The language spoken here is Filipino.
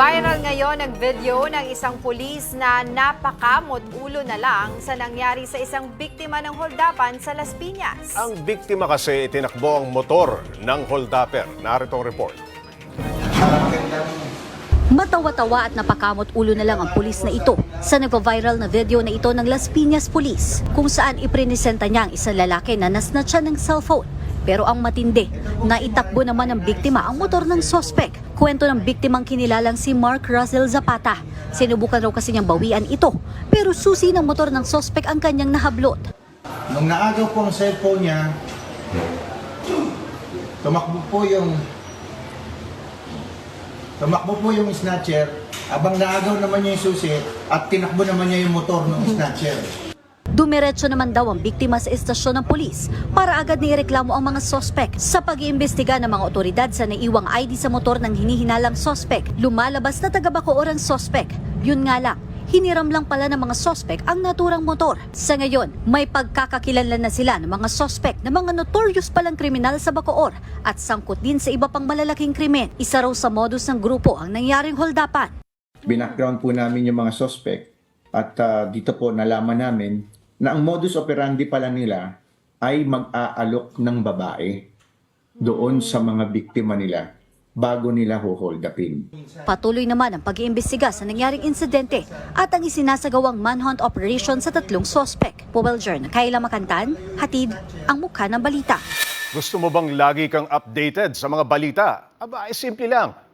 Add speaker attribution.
Speaker 1: Viral ngayon ang video ng isang pulis na napakamot ulo na lang sa nangyari sa isang biktima ng holdapan sa Las Piñas.
Speaker 2: Ang biktima kasi itinakbo ang motor ng holdapper. Narito ang report.
Speaker 3: Matawa-tawa at napakamot ulo na lang ang pulis na ito sa nagpa-viral na video na ito ng Las Piñas Police kung saan iprinisenta niya ang isang lalaki na nasnatcha ng cellphone. Pero ang matindi, naitakbo naman ng biktima ang motor ng sospek. Kwento ng biktimang kinilalang si Mark Russell Zapata. Sinubukan raw kasi niyang bawian ito, pero susi ng motor ng sospek ang kanyang nahablot.
Speaker 4: Nung naagaw po ang cellphone niya, tumakbo po yung tumakbo po yung snatcher, abang naagaw naman niya yung susi at tinakbo naman niya yung motor ng snatcher.
Speaker 3: Dumiretso naman daw ang biktima sa estasyon ng pulis para agad nireklamo ang mga sospek. Sa pag-iimbestiga ng mga otoridad sa naiwang ID sa motor ng hinihinalang sospek, lumalabas na taga-Bacoor ang sospek. Yun nga lang, hiniram lang pala ng mga sospek ang naturang motor. Sa ngayon, may pagkakakilanlan na sila ng mga sospek na mga notorious palang kriminal sa Bacoor at sangkot din sa iba pang malalaking krimen. Isa raw sa modus ng grupo ang nangyaring holdapan.
Speaker 4: Binackground po namin yung mga suspect at ah, dito po nalaman namin na ang modus operandi pala nila ay mag-aalok ng babae doon sa mga biktima nila bago nila hold upin.
Speaker 3: Patuloy naman ang pag-iimbestiga sa nangyaring insidente at ang isinasagawang manhunt operation sa tatlong sospek. Powell na Kayla Makantan, hatid ang mukha ng balita.
Speaker 2: Gusto mo bang lagi kang updated sa mga balita? Aba, ay simple lang.